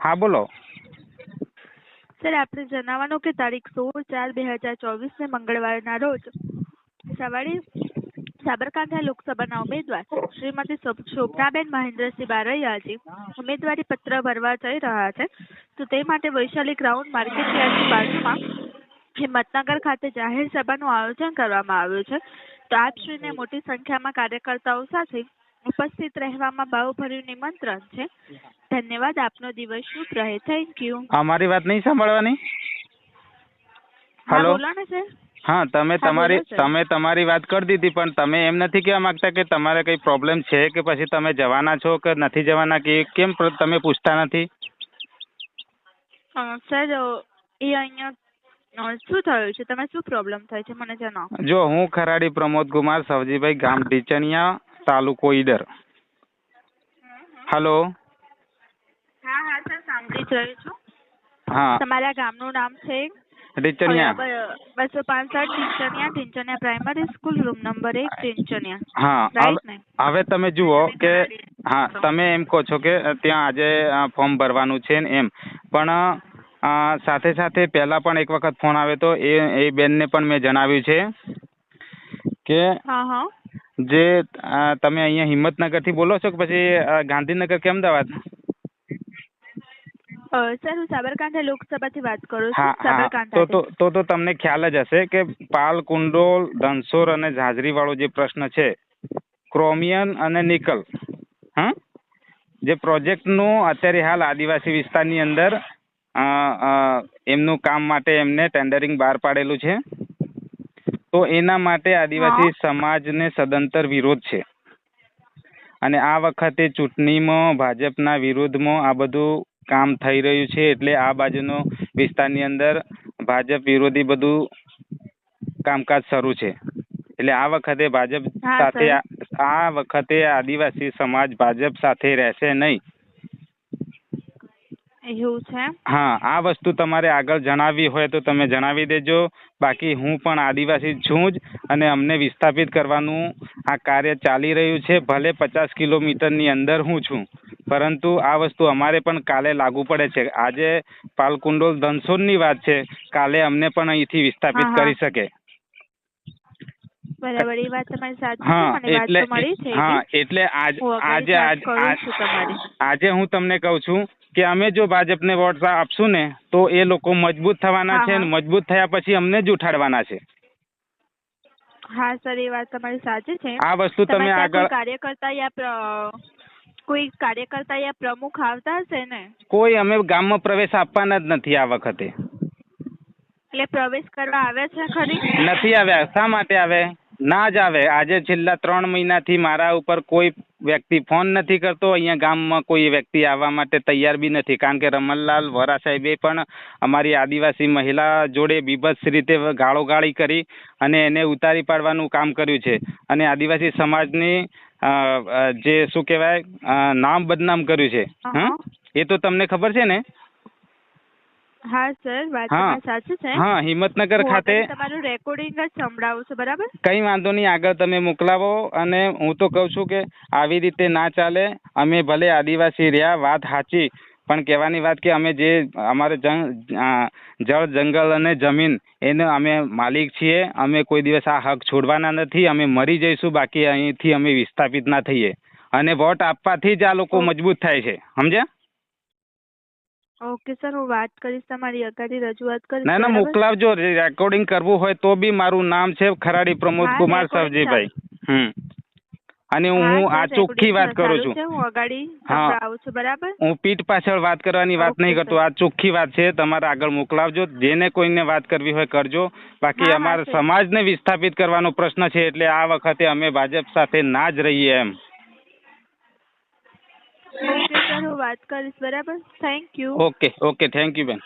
હા, બોલો. સર, આપણે જણાવવાનું કે તારીખ સોળ ચાર બે હજાર ચોવીસને મંગળવારના રોજ સવારે સાબરકાંઠા લોકસભાના ઉમેદવાર શ્રીમતી શોભનાબેન મહેન્દ્રસિંહ બારૈયાજી ઉમેદવારી પત્ર ભરવા જઈ રહ્યા છે. તો તે માટે વૈશાલી ગ્રાઉન્ડ માર્કેટ યાર્ડની બાજુમાં હિંમતનગર ખાતે જાહેર સભાનું આયોજન કરવામાં આવ્યું છે. તો આપશ્રીને મોટી સંખ્યામાં કાર્યકર્તાઓ સાથે ઉપસ્થિત રહેવામાં ભાવભર્યું નિમંત્રણ છે. ધન્યવાદ. આપનો દિવસ શુભ રહે. થેન્ક યુ અમારી વાત નહીં સાંભળવાની? હેલો બોલો ને સર હા તમે તમારી તમે તમારી વાત કરી દીધી પણ તમે એમ નથી કહેવા માંગતા કે તમારે કઈ પ્રોબ્લેમ છે કે પછી તમે જવાના છો કે નથી જવાના કે કેમ તમે પૂછતા નથી? સર એ અહીંયા શું થયું છે? તમે શું પ્રોબ્લેમ થાય છે? મને જણાવો. જો હું ખરાડી પ્રમોદ કુમાર સવજીભાઈ ગામ ઢીચણિયા તાલુકો ઈડર. હેલો. હા હા સર સાંભળી જ રહી છું. હા. તમારા ગામનું નામ છે? ટીચનિયા બસો પાંસઠ ટીચનિયા ટીચનિયા પ્રાઇમરી સ્કૂલ રૂમ નંબર એક ટીચનિયા હા હવે- તમે જુઓ કે હા તમે એમ કહો છો કે ત્યાં આજે ફોર્મ ભરવાનું છે ને એમ. પણ સાથે સાથે પહેલા પણ એક વખત ફોન આવ્યો તો એ એ બેનને પણ મેં જણાવ્યું છે કે હા હા. જે તમે અહીંયા હિંમતનગરથી બોલો છો કે પછી ગાંધીનગર કે અમદાવાદ? સર હું સાબરકાંઠા લોકસભાથી વાત કરું છું તો તો તમને ખ્યાલ જ હશે કે પાલ કુંડોલ ધનસોર અને ઝાંઝરી વાળો જે પ્રશ્ન છે ક્રોમિયન અને નિકલ હા? જે પ્રોજેક્ટનું અત્યારે હાલ આદિવાસી વિસ્તારની અંદર એમનું કામ માટે એમને ટેન્ડરિંગ બહાર પાડેલું છે. તો એના માટે આદિવાસી સમાજને સદંતર વિરોધ છે. અને આ વખતે ચૂંટણીમાં ભાજપના વિરોધમાં આ બધું કામ થઈ રહ્યું છે એટલે આ બાજુનો વિસ્તારની અંદર ભાજપ વિરોધી બધું કામકાજ શરૂ છે. એટલે આ વખતે ભાજપ સાથે આ આ વખતે આદિવાસી સમાજ ભાજપ સાથે રહેશે નહીં. એવું છે? હા આ વસ્તુ તમારે આગળ જણાવવી હોય તો તમે જણાવી દેજો. બાકી હું પણ આદિવાસી છું જ અને અમને વિસ્થાપિત કરવાનું આ કાર્ય ચાલી રહ્યું છે. ભલે પચાસ કિલોમીટરની અંદર હું છું પરંતુ આ વસ્તુ અમારે પણ કાલે લાગુ પડે છે. આજે પાલકુંડોલ ધનસોનની વાત છે. કાલે અમને પણ અહીંથી વિસ્થાપિત. કરી શકે. બરાબર એ વાત તમારી સાચી હા એટલે હા એટલે આજ આજે. આજે હું તમને કહું છું કે અમે જો ભાજપને વોટ આપશું ને તો એ લોકો મજબૂત થવાના છે અને મજબૂત થયા પછી અમને જ ઉઠાડવાના છે. હા સર એ વાત તમારી સાચી છે. આ વસ્તુ તમે આગળ કાર્યકર્તા યા કોઈ કાર્યકર્તા યા પ્રમુખ આવતા હશે ને? કોઈ અમે ગામમાં પ્રવેશ આપવાના જ નથી આ વખતે. એટલે પ્રવેશ કરવા આવે છે ખરી? નથી આવ્યા. શા માટે આવે? ના જ આવે. આજે છેલ્લા ત્રણ મહિનાથી મારા ઉપર કોઈ વ્યક્તિ ફોન નથી કરતો. અહીંયા ગામમાં કોઈ વ્યક્તિ આવવા માટે તૈયાર બી નથી. કારણ કે રમણલાલ વોરા સાહેબે પણ અમારી આદિવાસી મહિલા જોડે બીભત્સ રીતે ગાળોગાળી કરી અને એને ઉતારી પાડવાનું કામ કર્યું છે. અને આદિવાસી સમાજની જે શું કહેવાય નામ બદનામ કર્યું છે. હં? એ તો તમને ખબર છે ને? હા સર વાત હા. સાચી છે. હા હિંમતનગર ખાતે તમારું રેકોર્ડિંગ જ સંભળાવું છું બરાબર? કઈ વાંધો નહીં આગળ તમે મોકલાવો અને હું તો કહું છું કે આવી રીતે ના ચાલે અમે ભલે આદિવાસી રહ્યા વાત સાચી પણ કહેવાની વાત કે અમે જે અમારે જળ જંગલ અને જમીન એને અમે માલિક છીએ અમે કોઈ દિવસ આ હક છોડવાના નથી અમે મરી જઈશું બાકી અહીંથી અમે વિસ્થાપિત ના થઈએ. અને વોટ આપવાથી જ આ લોકો મજબૂત થાય છે. સમજ્યા? ઓકે સર હું વાત કરીશ તમારી અગાડી રજૂઆત કરીશ. ના ના મોકલાવજો રેકોર્ડિંગ કરવું હોય તો બી મારું નામ છે ખરાડી પ્રમોદ કુમાર સરજીભાઈ સવજીભાઈ. હમ. અને હા, આ ચોખ્ખી વાત કરું છું. હું અગાડી હા. છું બરાબર? હું પીઠ પાછળ વાત કરવાની વાત નહીં કરતો આ ચોખ્ખી વાત છે તમારે આગળ મોકલાવજો જેને કોઈને વાત કરવી હોય કરજો. બાકી અમારા. સમાજને વિસ્થાપિત કરવાનો પ્રશ્ન છે એટલે આ વખતે અમે ભાજપ સાથે ના જ રહીએ એમ. સર હું વાત કરીશ બરાબર. Thank you okay okay thank you બેન.